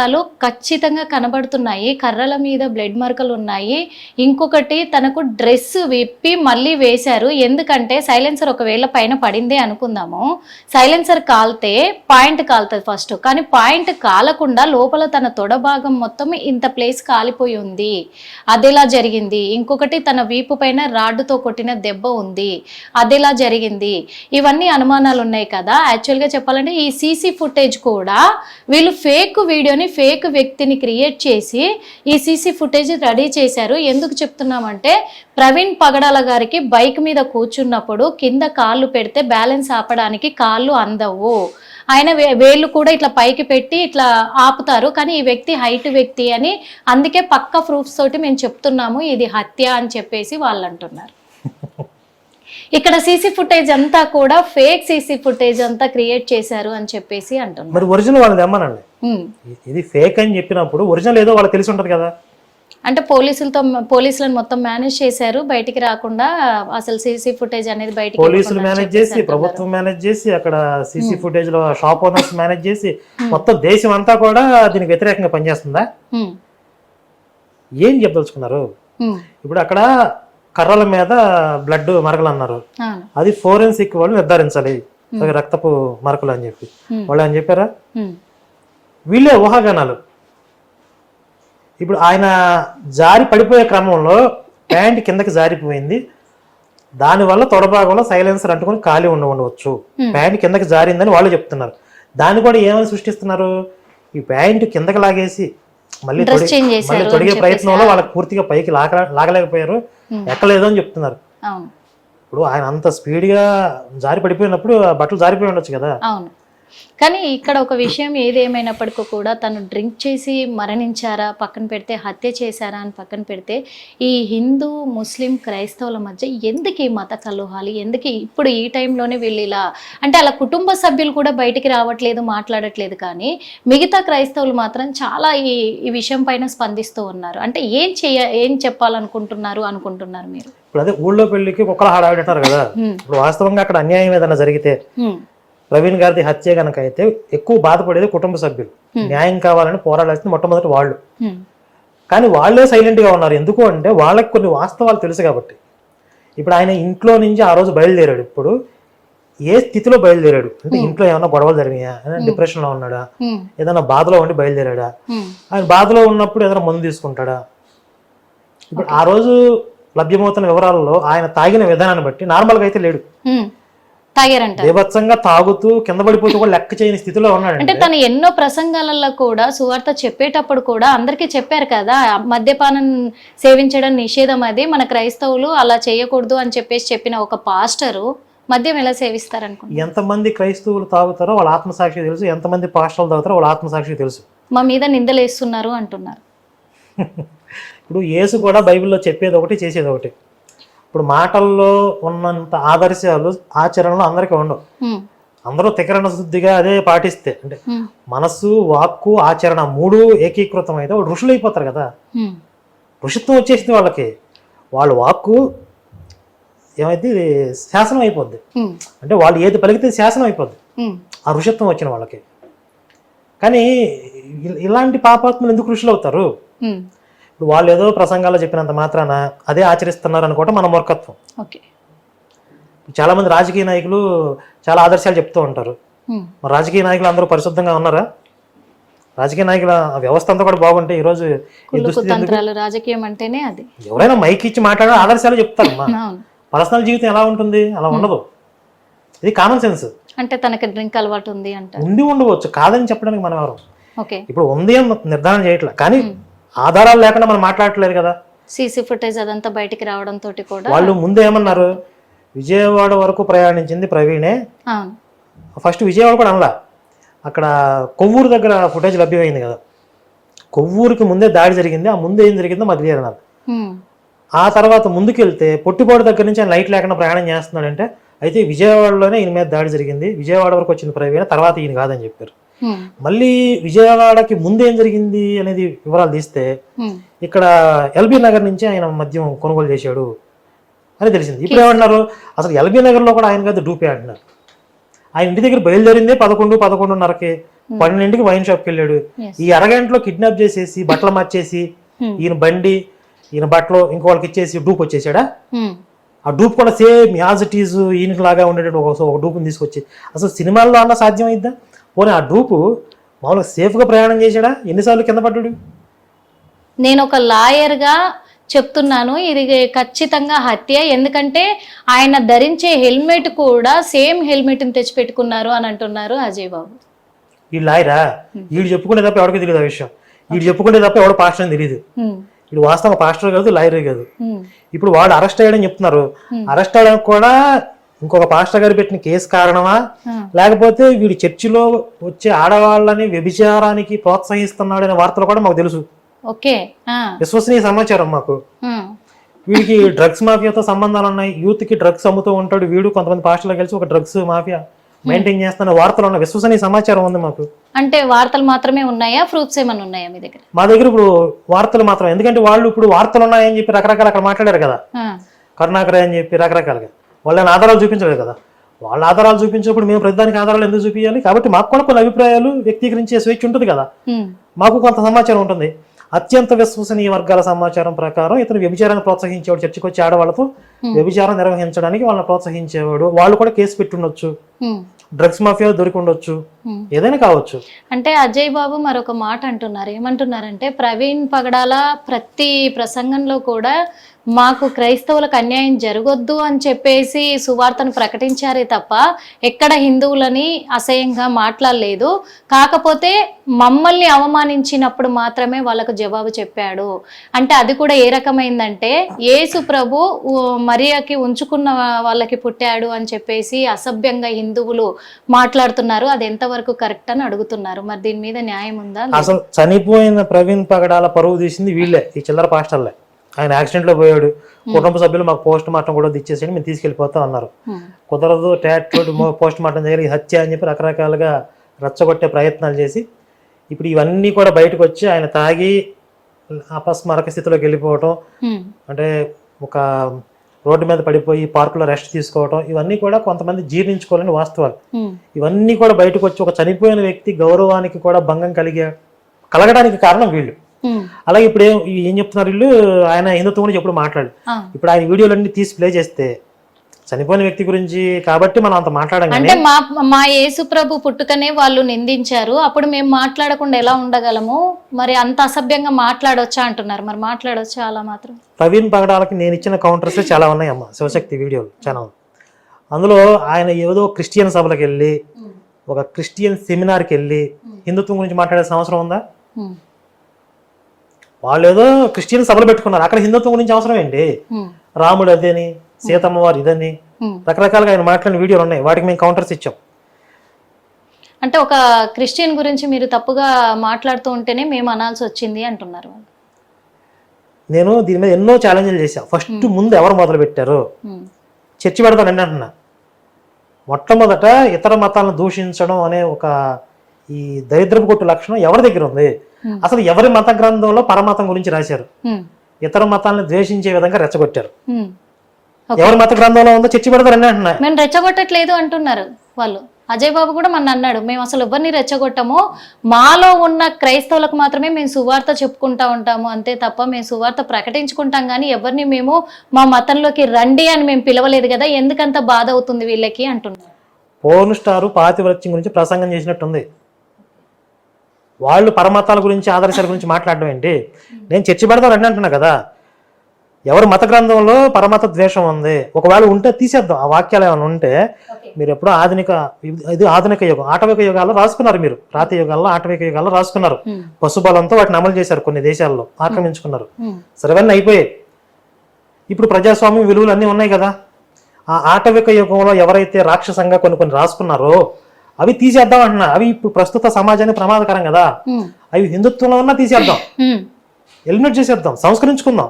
ఫోటోలో ఖచ్చితంగా కనబడుతున్నాయి. కర్రల మీద బ్లడ్ మార్కలు ఉన్నాయి. ఇంకొకటి తనకు డ్రెస్ విప్పి మళ్ళీ వేశారు. ఎందుకంటే సైలెన్సర్ ఒకవేళ పైన పడిందే అనుకుందాము. సైలెన్సర్ కాలితే పాయింట్ కాలుతుంది ఫస్ట్. కానీ పాయింట్ కాలకుండా లోపల తన తొడ భాగం మొత్తం ఇంత ప్లేస్ కాలిపోయి ఉంది. అదెలా జరిగింది? ఇంకొకటి తన వీపు పైన రాడ్డుతో కొట్టిన దెబ్బ ఉంది. అదెలా జరిగింది? ఇవన్నీ అనుమానాలు ఉన్నాయి కదా. యాక్చువల్గా చెప్పాలంటే ఈ సీసీ ఫుటేజ్ కూడా వీళ్ళు ఫేక్ వీడియోని ఫేక్ వ్యక్తిని క్రియేట్ చేసి ఈ సీసీ ఫుటేజ్ రెడీ చేశారు. ఎందుకు చెప్తున్నామంటే ప్రవీణ్ పగడాల గారికి బైక్ మీద కూర్చున్నప్పుడు కింద కాళ్ళు పెడితే బ్యాలెన్స్ ఆపడానికి కాళ్ళు అందవు. ఆయన వేళ్ళు కూడా ఇట్లా పైకి పెట్టి ఇట్లా ఆపుతారు. కానీ ఈ వ్యక్తి హైట్ వ్యక్తి అని అందుకే పక్క ప్రూఫ్స్ తోటి మేము చెప్తున్నాము ఇది హత్య అని చెప్పేసి వాళ్ళు అంటున్నారు ఇక్కడ సీసీ ఫుటేజ్ అంతా కూడా ఫేక్ సీసీ ఫుటేజ్ అంతా క్రియేట్ చేశారు అని చెప్పేసి అంటున్నారు. మరి ఒరిజినల్ వాళ్ళది ఏమనండి ఇది ఫేక్ అని చెప్పినప్పుడు ఒరిజినల్ ఏదో వాళ్ళకి తెలిసి ఉంటుంది కదా. అంటే పోలీసులతో పోలీసులను మొత్తం మేనేజ్ చేశారు. బయటికి రాకుండా అసలు సీసీ ఫుటేజ్ అనేది బయటికి పోలీసులు మేనేజ్ చేసి. ప్రభుత్వం మేనేజ్ చేసి అక్కడ సీసీ ఫుటేజ్లో షాప్ ఓనర్స్ మేనేజ్ చేసి మొత్తం దేశం అంతా కూడా దీనికి వ్యతిరేకంగా పనిచేస్తుందా? ఏం చెప్పదలుచుకున్నారు? ఇప్పుడు అక్కడ కర్రల మీద బ్లడ్ మరకలు అన్నారు అది ఫోరెన్సిక్ వాళ్ళు నిర్ధారించాలి. రక్తపు మరకలు అని చెప్పి. వాళ్ళు అని చెప్పారా? వీళ్ళే ఊహాగానాలు. ఇప్పుడు ఆయన జారి పడిపోయే క్రమంలో ప్యాంట్ కిందకి జారిపోయింది. దానివల్ల తొడభాగంలో సైలెన్సర్ అంటుకొని ఖాళీ ఉండి ఉండవచ్చు. ప్యాంట్ కిందకి జారిందని వాళ్ళు చెప్తున్నారు. దాన్ని కూడా ఏమని సృష్టిస్తున్నారు? ఈ ప్యాంట్ కిందకి లాగేసి మళ్ళీ మళ్ళీ తొడిగే. ప్రయత్నంలో వాళ్ళకి పూర్తిగా పైకి లాగ లాగలేకపోయారు. ఎక్కలేదు అని చెప్తున్నారు. ఇప్పుడు ఆయన అంత స్పీడ్గా జారి పడిపోయినప్పుడు ఆ బట్టలు జారిపోయి ఉండొచ్చు కదా. కానీ ఇక్కడ ఒక విషయం ఏదేమైనప్పటికీ కూడా తను డ్రింక్ చేసి మరణించారా పక్కన పెడితే హత్య చేశారా అని పక్కన పెడితే ఈ హిందూ ముస్లిం క్రైస్తవుల మధ్య ఎందుకు ఈ మత కలుహాలు ఎందుకు ఇప్పుడు ఈ టైంలోనే వీళ్ళు ఇలా అంటే అలా కుటుంబ సభ్యులు కూడా బయటికి రావట్లేదు మాట్లాడట్లేదు కానీ మిగతా క్రైస్తవులు మాత్రం చాలా ఈ ఈ విషయం పైన స్పందిస్తూ ఉన్నారు అంటే ఏం చేయ ఏం చెప్పాలనుకుంటున్నారు అనుకుంటున్నారు మీరు ఇప్పుడు అదే ఊళ్ళో పెళ్ళికి కుక్కల హడావిడి అంటారు కదా. ఇప్పుడు వాస్తవంగా అక్కడ అన్యాయం ఏదైనా జరిగితే. ప్రవీణ్ గారిది హత్య కనుక అయితే ఎక్కువ బాధపడేది కుటుంబ సభ్యులు. న్యాయం కావాలని పోరాడాల్సింది మొట్టమొదటి వాళ్ళు. కానీ వాళ్ళే silent గా ఉన్నారు. ఎందుకు అంటే వాళ్ళకి కొన్ని వాస్తవాలు తెలుసు కాబట్టి. ఇప్పుడు ఆయన ఇంట్లో నుంచి ఆ రోజు బయలుదేరాడు. ఇప్పుడు ఏ స్థితిలో బయలుదేరాడు? అంటే ఇంట్లో ఏమైనా గొడవలు జరిగాయా ఏదైనా depression లో ఉన్నాడా. ఏదైనా బాధలో ఉండి బయలుదేరాడా. ఆయన బాధలో ఉన్నప్పుడు ఏదైనా మందు తీసుకుంటాడా? ఇప్పుడు ఆ రోజు లభ్యమవుతున్న వివరాలలో ఆయన తాగిన విధానాన్ని బట్టి నార్మల్గా అయితే లేడు. తాగారంట బీభత్సంగా తాగుతూ కింద పడిపోతూ కూడా లెక్క చేయని స్థితిలో ఉన్నాడు అంటే తను ఎన్నో ప్రసంగాలలో కూడా సువార్త చెప్పేటప్పుడు కూడా అందరికీ చెప్పారు కదా మద్యపానం సేవించడం నిషేధం అది మన క్రైస్తవులు అలా చేయకూడదు అని చెప్పేసి చెప్పిన ఒక పాస్టరు మద్యం ఎలా సేవిస్తారనుకుంటున్నారు? ఎంతమంది క్రైస్తవులు తాగుతారో వాళ్ళ ఆత్మసాక్షి తెలుసు ఎంతమంది పాస్టర్లు తాగుతారో వాళ్ళ ఆత్మసాక్షి తెలుసు. మా మీద నిందలేస్తున్నారు అంటున్నారు. ఇప్పుడు యేసు కూడా బైబిల్లో చెప్పేది ఒకటి చేసేది ఒకటి. ఇప్పుడు మాటల్లో ఉన్నంత ఆదర్శాలు ఆచరణలో అందరికీ ఉండవు. అందరూ తికరణ శుద్ధిగా అదే పాటిస్తే అంటే. మనస్సు వాక్కు ఆచరణ మూడు ఏకీకృతం అయితే వాళ్ళు ఋషులు అయిపోతారు కదా. ఋషిత్వం వచ్చేసింది వాళ్ళకి వాళ్ళ వాక్కు ఏమైంది శాసనం అయిపోద్ది. అంటే వాళ్ళు ఏది పలికితే శాసనం అయిపోద్ది. ఆ ఋషిత్వం వచ్చిన వాళ్ళకి కానీ ఇలాంటి పాపాత్ములు ఎందుకు ఋషులు అవుతారు. ఇప్పుడు వాళ్ళు ఏదో ప్రసంగాల్లో చెప్పినంత మాత్రాన అదే ఆచరిస్తున్నారు అనుకోవటం మన మూర్ఖత్వం. ఓకే. చాలా మంది రాజకీయ నాయకులు చాలా ఆదర్శాలు చెప్తూ ఉంటారు. రాజకీయ నాయకులు అందరూ పరిశుద్ధంగా ఉన్నారా? రాజకీయ నాయకుల వ్యవస్థ అంతా కూడా బాగుంటే ఈ? తంత్రాలు రాజకీయం అంటేనే అది. ఎవరైనా మైక్ ఇచ్చి మాట్లాడే ఆదర్శాలు చెప్తారు పర్సనల్ జీవితం ఎలా ఉంటుంది? అలా ఉండదు. ఇది కామన్ సెన్స్ అంటే తనకి డ్రింక్ అలవాటు ఉంది అంటారు. ఉండి ఉండవచ్చు. కాదని చెప్పడానికి మనం ఎవరు ఇప్పుడు ఉంది అని నిర్ధారణ చేయట్లేదు కానీ ఆధారాలు లేకుండా మనం మాట్లాడట్లేదు కదా. సీసీ ఫుటేజ్ అదంతా బయటికి రావడంతో కూడా వాళ్ళు ముందు ఏమన్నారు? విజయవాడ వరకు ప్రయాణించింది ప్రవీణే. ఫస్ట్ విజయవాడ కూడా అనలా. అక్కడ కొవ్వూరు దగ్గర ఫుటేజ్ లభ్యమైంది కదా. కొవ్వూరుకి ముందే దాడి జరిగింది. ఆ ముందు ఏం జరిగిందో మాకు తెలియదు. ఆ తర్వాత ముందుకెళ్తే పొట్టిపాడు దగ్గర నుంచి ఆయన లైట్ లేకుండా ప్రయాణం చేస్తున్నాడంటే అయితే విజయవాడలోనే ఈయన మీద దాడి జరిగింది. విజయవాడ వరకు వచ్చింది ప్రవీణ తర్వాత ఈయన కాదని చెప్పారు. మళ్ళీ విజయవాడకి ముందు ఏం జరిగింది అనేది వివరాలు తీస్తే. ఇక్కడ ఎల్బీ నగర్ నుంచి ఆయన మద్యం కొనుగోలు చేశాడు అని తెలిసింది. ఇప్పుడు ఏమంటున్నారు? అసలు ఎల్బీ నగర్లో కూడా ఆయన కదా డూపే అంటున్నారు. ఆయన ఇంటి దగ్గర బయలుదేరిందే పదకొండు పదకొండున్నరకి పన్నెండింటికి వైన్ షాప్కి వెళ్ళాడు. ఈ అరగంటలో కిడ్నాప్ చేసేసి బట్టలు మార్చేసి. ఈయన బండి ఈయన బట్టలు ఇంకో వాళ్ళకి ఇచ్చేసి డూప్ వచ్చేసాడా ఆ డూప్ కూడా సేమ్ యాజ్ ఇట్ ఈజ్ ఈయనకి లాగా ఉండేటట్టు ఒక డూప్ని తీసుకొచ్చి. అసలు సినిమాల్లో అన్న సాధ్యమైద్దా? పోనీ ఆ డూపు మామూలుగా సేఫ్గా ప్రయాణం చేశాడా? ఎన్నిసార్లు కింద పడ్డాడు? నేను ఒక లాయర్గా చెప్తున్నాను. ఇది ఖచ్చితంగా హత్య. ఎందుకంటే ఆయన ధరించే హెల్మెట్ కూడా సేమ్ హెల్మెట్ని తెచ్చిపెట్టుకున్నారు అని అంటున్నారు అజయ్ బాబు. వీడు లాయరా? వీడు చెప్పుకుంటే తప్ప ఎవరికి తెలియదు ఆ విషయం. వీడు చెప్పుకుంటే తప్ప ఎవడు పాస్టర్ అని తెలియదు వీడు వాస్తవంగా పాస్టర్ కాదు లాయరే కాదు. ఇప్పుడు వాడు అరెస్ట్ అయ్యాడని చెప్తున్నారు. అరెస్ట్ అయ్యడానికి కూడా ఇంకొక పాస్టర్ గారు పెట్టిన కేసు కారణమా? లేకపోతే వీడు చర్చిలో వచ్చే ఆడవాళ్ళని వ్యభిచారానికి ప్రోత్సహిస్తున్నాడనే వార్తలు కూడా మాకు తెలుసు. ఓకే విశ్వసనీయ సమాచారం మాకు. వీడికి డ్రగ్స్ మాఫియాతో సంబంధాలు ఉన్నాయి. యూత్కి డ్రగ్స్ అమ్ముతూ ఉంటాడు వీడు. కొంతమంది పాస్టర్లు కలిసి ఒక డ్రగ్స్ మాఫియా మెయింటైన్ చేస్తున్న వార్తలు ఉన్నాయి. విశ్వసనీయ సమాచారం ఉంది మాకు. అంటే వార్తలు మాత్రమే ఉన్నాయా? ప్రూఫ్స్ ఏమైనా ఉన్నాయా మీ దగ్గర? మా దగ్గర ఇప్పుడు వార్తలు మాత్రం ఎందుకంటే వాళ్ళు ఇప్పుడు వార్తలు ఉన్నాయని చెప్పి రకరకాల అక్కడ మాట్లాడారు కదా. కరుణాకర్ అని చెప్పి రకరకాలుగా. వాళ్ళని ఆధారాలు చూపించలేదు కదా. వాళ్ళ ఆధారాలు చూపించినప్పుడు మేము ప్రతిదానికి ఆధారాలు ఎందుకు చూపించాలి కాబట్టి మాకు కూడా కొన్ని అభిప్రాయాలు వ్యక్తీకరించే స్వేచ్ఛ ఉంటుంది కదా. మాకు కొంత సమాచారం ఉంటుంది. అత్యంత విశ్వసనీయ వర్గాల సమాచారం ప్రకారం ఇతను వ్యభిచారాన్ని ప్రోత్సహించేవాడు చర్చకు వచ్చి ఆడవాళ్ళతో వ్యభిచారం నిర్వహించడానికి వాళ్ళని ప్రోత్సహించేవాడు. వాళ్ళు కూడా కేసు పెట్టుండొచ్చు. డ్రగ్స్ మాఫియా దొరికి ఉండొచ్చు. ఏదైనా కావచ్చు. అంటే అజయ్ బాబు మరొక మాట అంటున్నారు. ఏమంటున్నారంటే ప్రవీణ్ పగడాల ప్రతి ప్రసంగంలో కూడా మాకు క్రైస్తవులకు అన్యాయం జరగొద్దు అని చెప్పేసి సువార్తను ప్రకటించారే తప్ప ఎక్కడ హిందువులని అసహ్యంగా మాట్లాడలేదు. కాకపోతే మమ్మల్ని అవమానించినప్పుడు మాత్రమే వాళ్ళకు జవాబు చెప్పాడు. అంటే అది కూడా ఏ రకమైందంటే యేసు ప్రభు మరియకి ఉంచుకున్న వాళ్ళకి పుట్టాడు అని చెప్పేసి అసభ్యంగా హిందువులు మాట్లాడుతున్నారు. అది ఎంతవరకు కరెక్ట్ అని అడుగుతున్నారు. మరి దీని మీద న్యాయం ఉందా? అసలు చనిపోయిన ప్రవీణ్ పగడాల పరువు తీసింది వీళ్ళే ఈ చిల్లర పాస్టర్లే. ఆయన యాక్సిడెంట్లో పోయాడు కుటుంబ సభ్యులు మాకు పోస్ట్ మార్టం కూడా ఇచ్చేసేయండి మేము తీసుకెళ్ళిపోతాం అన్నారు. కుదరదు ట్యాట్ పోస్ట్ మార్టం చేయాలి హత్య అని చెప్పి రకరకాలుగా రెచ్చగొట్టే ప్రయత్నాలు చేసి ఇప్పుడు ఇవన్నీ కూడా బయటకు వచ్చి ఆయన తాగి అపస్మారక స్థితిలోకి వెళ్ళిపోవటం. అంటే ఒక రోడ్డు మీద పడిపోయి పార్కులో రెస్ట్ తీసుకోవటం ఇవన్నీ కూడా కొంతమంది జీర్ణించుకోవాలని వాస్తవాలు. ఇవన్నీ కూడా బయటకు వచ్చి ఒక చనిపోయిన వ్యక్తి గౌరవానికి కూడా భంగం కలిగే కలగడానికి కారణం వీళ్ళు. అలాగే ఇప్పుడు ఏం ఏం చెప్తున్నారు వీళ్ళు? ఆయన హిందుత్వం గురించి ఎప్పుడు మాట్లాడు. ఇప్పుడు ఆయన వీడియోలన్నీ తీసి ప్లే చేస్తే చనిపోయిన వ్యక్తి గురించి కాబట్టి మనం అంత మాట్లాడం కానీ అంటే మా మా యేసు ప్రభు పుట్టుకనే వాళ్ళు నిందించారు. అప్పుడు మేము మాట్లాడకుండా ఎలా ఉండగలము? మరి అంత అసభ్యంగా మాట్లాడొచ్చా అంటున్నారు. మరి మాట్లాడొచ్చా అలా మాత్రం? ప్రవీణ్ పగడాలకి నేను ఇచ్చిన కౌంటర్స్ చాలా ఉన్నాయి అమ్మ. శివశక్తి వీడియోలు చాలా అందులో ఆయన ఏదో క్రిస్టియన్ సభలకు వెళ్ళి ఒక క్రిస్టియన్ సెమినార్కి వెళ్ళి హిందుత్వం గురించి మాట్లాడాల్సిన అవసరం ఉందా. వాళ్ళు ఏదో క్రిస్టియన్ సభలు పెట్టుకున్నారు. అక్కడ హిందుత్వం గురించి అవసరం ఏంటి. రాముడు అదేని సీతమ్మ వారు ఇదని. రకరకాలుగా ఆయన మాట్లాడిన వీడియోలు ఉన్నాయి. వాటికి మేము కౌంటర్స్ ఇచ్చాం. అంటే ఒక క్రిస్టియన్ గురించి మీరు తప్పుగా మాట్లాడుతూ ఉంటేనే మేము అనాల్సి వచ్చింది అంటున్నారు నేను దీని మీద ఎన్నో ఛాలెంజ్లు చేశాను ఫస్ట్ ముందు ఎవరు మొదలు పెట్టారు. చర్చి పెడతానండి అంటున్నా. మొట్టమొదట ఇతర మతాలను దూషించడం అనే ఒక ఈ దరిద్రపు కొట్టు లక్షణం ఎవరి దగ్గర ఉంది. అసలు ఎవరి మత గ్రంథంలో పరమతం గురించి రాశారు. ఇతర మతాలను ద్వేషించే విధంగా రెచ్చగొట్టారు. ఎవరి మత గ్రంథంలో ఉందో చర్చి పెడతారండి అంటున్నా మేము రెచ్చగొట్టట్లేదు అంటున్నారు వాళ్ళు. అజయ్ బాబు కూడా మన అన్నాడు మేము అసలు ఎవరిని రెచ్చగొట్టము? మాలో ఉన్న క్రైస్తవులకు మాత్రమే మేము సువార్త చెప్పుకుంటా ఉంటాము. అంతే తప్ప మేము సువార్త ప్రకటించుకుంటాం కానీ ఎవరిని మేము మా మతంలోకి రండి అని మేము పిలవలేదు కదా ఎందుకంత బాధ అవుతుంది వీళ్ళకి? అంటున్నారు. పోర్న్ స్టారు పాతివ్రత్యం గురించి ప్రసంగం చేసినట్టుంది. వాళ్ళు పరమతాల గురించి ఆదర్శాల గురించి మాట్లాడడం ఏంటి? నేను చర్చి పెడతానండి అంటున్నా కదా. ఎవరి మత గ్రంథంలో పరమత ద్వేషం ఉంది? ఒకవేళ ఉంటే తీసేద్దాం. ఆ వాక్యాలు ఏమైనా ఉంటే మీరు ఎప్పుడో ఆధునిక ఇది ఆధునిక యుగం ఆటవిక యుగాల్లో రాసుకున్నారు మీరు. రాతి యుగాల్లో ఆటవిక యుగాల్లో రాసుకున్నారు. పశుబలంతో వాటిని అమలు చేశారు కొన్ని దేశాల్లో ఆక్రమించుకున్నారు. సర్వన్నీ అయిపోయాయి. ఇప్పుడు ప్రజాస్వామ్యం విలువలు అన్నీ ఉన్నాయి కదా. ఆ ఆటవిక యుగంలో ఎవరైతే రాక్షసంగా కొన్ని కొన్ని రాసుకున్నారో అవి తీసేద్దాం అంటున్నా. అవి ఇప్పుడు ప్రస్తుత సమాజానికి ప్రమాదకరం కదా. అవి హిందుత్వంలో ఉన్నా తీసేద్దాం. ఎలిమినేట్ చేసేద్దాం. సంస్కరించుకుందాం.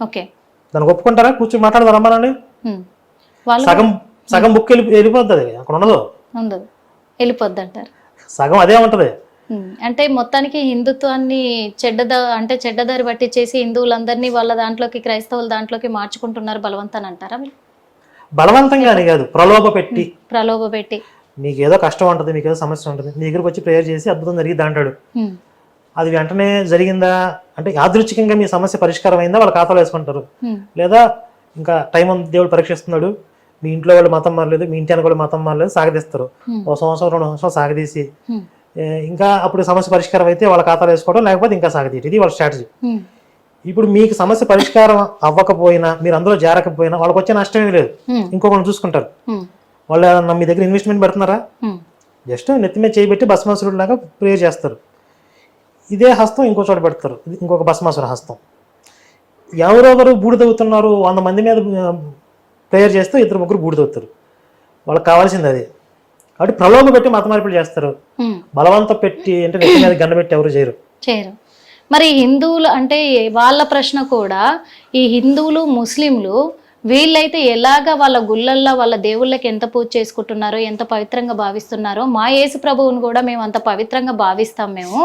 ఓకే. దానికి ఒప్పుకుంటారా? కూర్చొని మాట్లాడదాం రమ్మనండి సగం సగం బుక్ వెళ్ళి వెళ్ళిపోతుంది అక్కడ ఉండదు. ఉండదు. వెళ్ళిపోద్ది అంటారు. సగం అదే ఉంటది. అంటే మొత్తానికి హిందుత్వాన్ని చెడ్డద అంటే చెడ్డదారి పట్టించేసి హిందువులందరినీ వాళ్ళ దాంట్లోకి క్రైస్తవుల దాంట్లోకి మార్చుకుంటున్నారు బలవంతాన్ని అంటారా మీరు? బలవంతంగా అని కాదు. ప్రలోభ పెట్టి. ప్రలోభ పెట్టి. మీకు ఏదో కష్టం ఉంటుంది మీకు ఏదో సమస్య ఉంటుంది మీ దగ్గరికి వచ్చి ప్రేయర్ చేసి అద్భుతం జరిగింది అంటాడు. అది వెంటనే జరిగిందా? అంటే యాదృచ్ఛికంగా మీ సమస్య పరిష్కారం అయిందా వాళ్ళ ఖాతాలో వేసుకుంటారు. లేదా ఇంకా టైం ఉంది దేవుడు పరీక్షిస్తున్నాడు మీ ఇంట్లో వాళ్ళు మతం మారలేదు మీ ఇంటి వాళ్ళు మతం మారలేదు సాగదీస్తారు. ఒక సంవత్సరం రెండు సంవత్సరాలు సాగదీసి ఇంకా అప్పుడు సమస్య పరిష్కారం అయితే వాళ్ళ ఖాతాలో వేసుకోవడం లేకపోతే ఇంకా సాగదీయటం ఇది వాళ్ళ స్ట్రాటజీ ఇప్పుడు మీకు సమస్య పరిష్కారం అవ్వకపోయినా మీరు అందులో జారకపోయినా వాళ్ళకి వచ్చే నష్టమే లేదు. ఉమ్, ఇంకొకరిని చూసుకుంటారు. వాళ్ళు ఏమన్నా మీ దగ్గర ఇన్వెస్ట్మెంట్ పెడుతున్నారా? జస్ట్ నెత్తి మీద చేయబెట్టి భస్మాసురుడు లాగా ప్రేయర్ చేస్తారు. ఇదే హస్తం ఇంకో చోట పెడతారు. ఇంకొక భస్మాసుర హస్తం. ఎవరెవరు బూడిదవుతున్నారు వంద మంది మీద ప్రేయర్ చేస్తే ఇద్దరు ముగ్గురు బూడిదవుతారు వాళ్ళకి కావాల్సింది అది. కాబట్టి ప్రలోభ పెట్టి మత మార్పులు చేస్తారు. బలవంత పెట్టి అంటే నెత్తి మీద గండ పెట్టి ఎవరు చేయరు. చేయరు. మరి హిందువులు అంటే వాళ్ళ ప్రశ్న కూడా ఈ హిందువులు ముస్లింలు వీళ్ళైతే ఎలాగ వాళ్ళ గుళ్ళల్లో వాళ్ళ దేవుళ్ళకి ఎంత పూజ చేసుకుంటున్నారో ఎంత పవిత్రంగా భావిస్తున్నారో మా యేసు ప్రభువుని కూడా మేము అంత పవిత్రంగా భావిస్తాం మేము.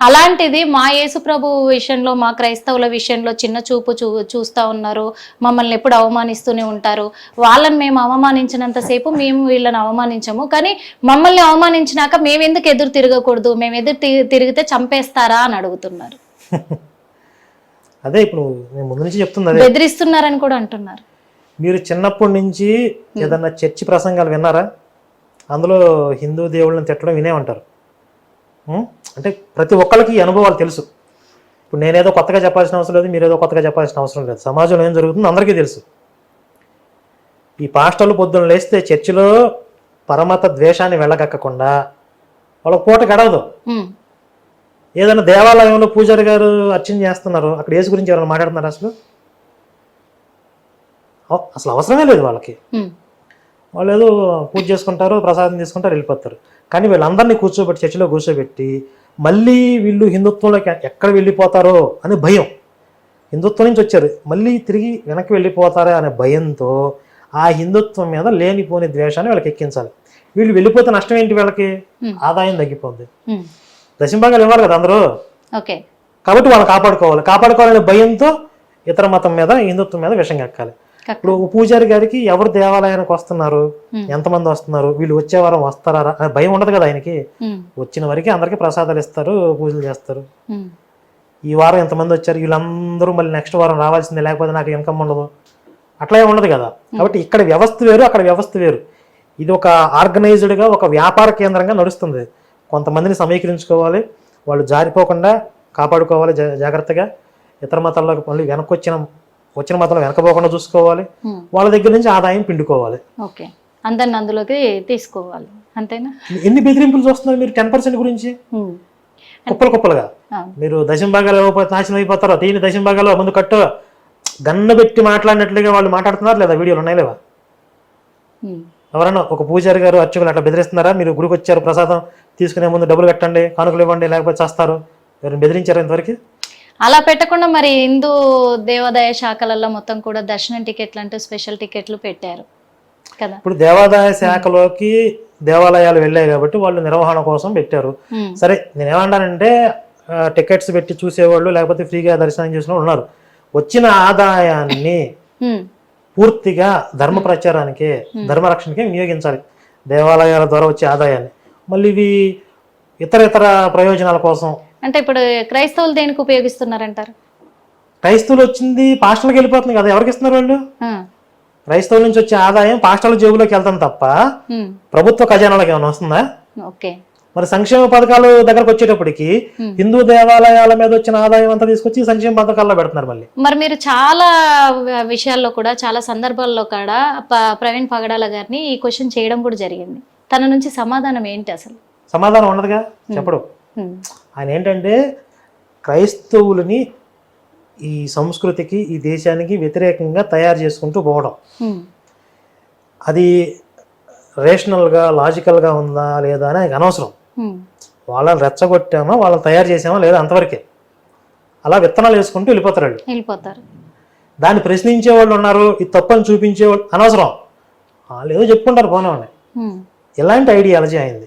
అలాంటిది మా యేసు ప్రభు విషయంలో మా క్రైస్తవుల విషయంలో చిన్న చూపు చూ చూస్తూ ఉన్నారు. మమ్మల్ని ఎప్పుడు అవమానిస్తూనే ఉంటారు. వాళ్ళని మేము అవమానించినంతసేపు మేము వీళ్ళని అవమానించము. కానీ మమ్మల్ని అవమానించినాక మేము ఎందుకు ఎదురు తిరగకూడదు? మేము ఎదురు తిరిగితే చంపేస్తారా అని అడుగుతున్నారు. అదే ఇప్పుడు ముందు నుంచి బెదిరిస్తున్నారని కూడా అంటున్నారు. మీరు చిన్నప్పటి నుంచి ఏదన్నా చర్చి ప్రసంగాలు విన్నారా? అందులో హిందూ దేవుళ్ళని తిట్టడం వినే ఉంటారు? అంటే ప్రతి ఒక్కరికి అనుభవాలు తెలుసు. ఇప్పుడు నేనేదో కొత్తగా చెప్పాల్సిన అవసరం లేదు మీరేదో కొత్తగా చెప్పాల్సిన అవసరం లేదు. సమాజంలో ఏం జరుగుతుందో అందరికీ తెలుసు. ఈ పాస్టర్లు పొద్దున్న లేస్తే చర్చిలో పరమత ద్వేషాన్ని వెళ్ళగక్కకుండా వాళ్ళకి పూట గడవదు. ఏదైనా దేవాలయంలో పూజారి గారు అర్చన చేస్తున్నారు అక్కడ యేసు గురించి ఎవరైనా మాట్లాడుతున్నారు అసలు? అసలు అవసరమే లేదు వాళ్ళకి. వాళ్ళు ఏదో పూజ చేసుకుంటారు ప్రసాదం తీసుకుంటారు వెళ్ళిపోతారు. కానీ వీళ్ళందరినీ కూర్చోబెట్టి చర్చిలో కూర్చోబెట్టి మళ్ళీ వీళ్ళు హిందుత్వంలోకి ఎక్కడ వెళ్ళిపోతారో అనే భయం. హిందుత్వం నుంచి వచ్చారు. మళ్ళీ తిరిగి వెనక్కి వెళ్ళిపోతారా అనే భయంతో ఆ హిందుత్వం మీద లేనిపోని ద్వేషాన్ని వాళ్ళకి ఎక్కించాలి. వీళ్ళు వెళ్ళిపోతే నష్టం ఏంటి వీళ్ళకి. ఆదాయం తగ్గిపోద్ది. ఉమ్, దశంభాగాలు ఇవ్వాలి కదా అందరూ? కాబట్టి వాళ్ళు కాపాడుకోవాలి. కాపాడుకోవాలనే భయంతో ఇతర మతం మీద హిందుత్వం మీద విషం ఎక్కాలి. ఇప్పుడు పూజారి గారికి ఎవరు దేవాలయానికి వస్తున్నారు. ఎంతమంది వస్తున్నారు? వీళ్ళు వచ్చే వారం వస్తారా? భయం ఉండదు కదా ఆయనకి. వచ్చిన వరకు అందరికీ ప్రసాదాలు ఇస్తారు పూజలు చేస్తారు. ఈ వారం ఎంతమంది వచ్చారు? వీళ్ళందరూ మళ్ళీ నెక్స్ట్ వారం రావాల్సిందే లేకపోతే నాకు ఇన్కమ్ ఉండదు. అట్లా ఉండదు కదా. కాబట్టి ఇక్కడ వ్యవస్థ వేరు అక్కడ వ్యవస్థ వేరు. ఇది ఒక ఆర్గనైజ్డ్గా ఒక వ్యాపార కేంద్రంగా నడుస్తుంది. కొంతమందిని సమీకరించుకోవాలి వాళ్ళు జారిపోకుండా కాపాడుకోవాలి జాగ్రత్తగా. ఇతర మతాల్లోకి మళ్ళీ వెనక్కి వచ్చిన వచ్చిన మతంలో వెనకపోకుండా చూసుకోవాలి. ఉమ్, వాళ్ళ దగ్గర నుంచి ఆదాయం పిండుకోవాలి. ఓకే. అందరిని అందులోకి తీసుకోవాలి. అంతేనా? ఎన్ని బెదిరింపులు చూస్తున్నారు మీరు? టెన్ పర్సెంట్ గురించి? ఉమ్, కుప్పలు కుప్పలుగా. మీరు దశం భాగాలు నాశనం అయిపోతారో తీని దశం భాగాలు ముందు కట్టు. గన్న పెట్టి మాట్లాడినట్లుగా వాళ్ళు మాట్లాడుతున్నారు లేదా? వీడియోలు ఉన్నాయి లేవా? ఉమ్, ఎవరైనా ఒక పూజారి గారు అర్చకులు అట్లా బెదిరిస్తున్నారా? మీరు గుడికి వచ్చారు ప్రసాదం తీసుకునే ముందు డబ్బులు కట్టండి కానుకలు ఇవ్వండి లేకపోతే చేస్తారు. ఎవరైనా బెదిరించారు ఇంతవరకు? అలా పెట్టకుండా మరి హిందూ దేవాదాయ శాఖలలో మొత్తం కూడా దర్శనం టికెట్లు అంటూ స్పెషల్ టికెట్లు పెట్టారు కదా. ఇప్పుడు దేవాదాయ శాఖలోకి దేవాలయాలు వెళ్ళాయి కాబట్టి వాళ్ళు నిర్వహణ కోసం పెట్టారు. సరే నేను ఏమంటానంటే టికెట్స్ పెట్టి చూసేవాళ్ళు లేకపోతే ఫ్రీగా దర్శనం చేసిన వాళ్ళు ఉన్నారు. వచ్చిన ఆదాయాన్ని పూర్తిగా ధర్మ ప్రచారానికి ధర్మరక్షణకి వినియోగించాలి. దేవాలయాల ద్వారా వచ్చే ఆదాయాన్ని. మళ్ళీ ఇవి ఇతర ఇతర ప్రయోజనాల కోసం అంటే ఇప్పుడు క్రైస్తవులు దేనికి ఉపయోగిస్తున్నారంటారు? క్రైస్తవులు వచ్చింది పాస్టర్లకు వెళ్ళిపోతుంది కదా ఎవరికి ఇస్తున్నారు వాళ్ళు? క్రైస్తవుల నుంచి వచ్చే ఆదాయం పాస్టర్ల జేబులోకి వెళ్తాం తప్ప ప్రభుత్వ ఖజానాలకు ఏమైనా వస్తుందా? ఓకే. మరి సంక్షేమ పథకాలు దగ్గరకు వచ్చేటప్పటికి. హిందూ దేవాలయాల మీద వచ్చిన ఆదాయం అంతా తీసుకొచ్చి సంక్షేమ పథకాల్లో పెడుతున్నారు మళ్ళీ. మరి మీరు చాలా విషయాల్లో కూడా చాలా సందర్భాల్లో కూడా ప్రవీణ్ పగడాల గారిని ఈ క్వశ్చన్ చేయడం కూడా జరిగింది. తన నుంచి సమాధానం ఏంటి అసలు? సమాధానం ఉండదుగా చెప్పడు. ఆయన ఏంటంటే క్రైస్తవులని ఈ సంస్కృతికి ఈ దేశానికి వ్యతిరేకంగా తయారు చేసుకుంటూ పోవడం. అది రేషనల్గా లాజికల్గా ఉందా లేదా అని ఆయనకు అనవసరం. వాళ్ళని రెచ్చగొట్టామా వాళ్ళని తయారు చేసామా లేదా అంతవరకే. అలా విత్తనాలు వేసుకుంటూ వెళ్ళిపోతారు వాళ్ళు. వెళ్ళిపోతారు. దాన్ని ప్రశ్నించే వాళ్ళు ఉన్నారు ఇది తప్పని చూపించే వాళ్ళు అనవసరం. వాళ్ళు ఏదో చెప్పుకుంటారు ఉమ్, ఎలాంటి ఐడియాలజీ అయింది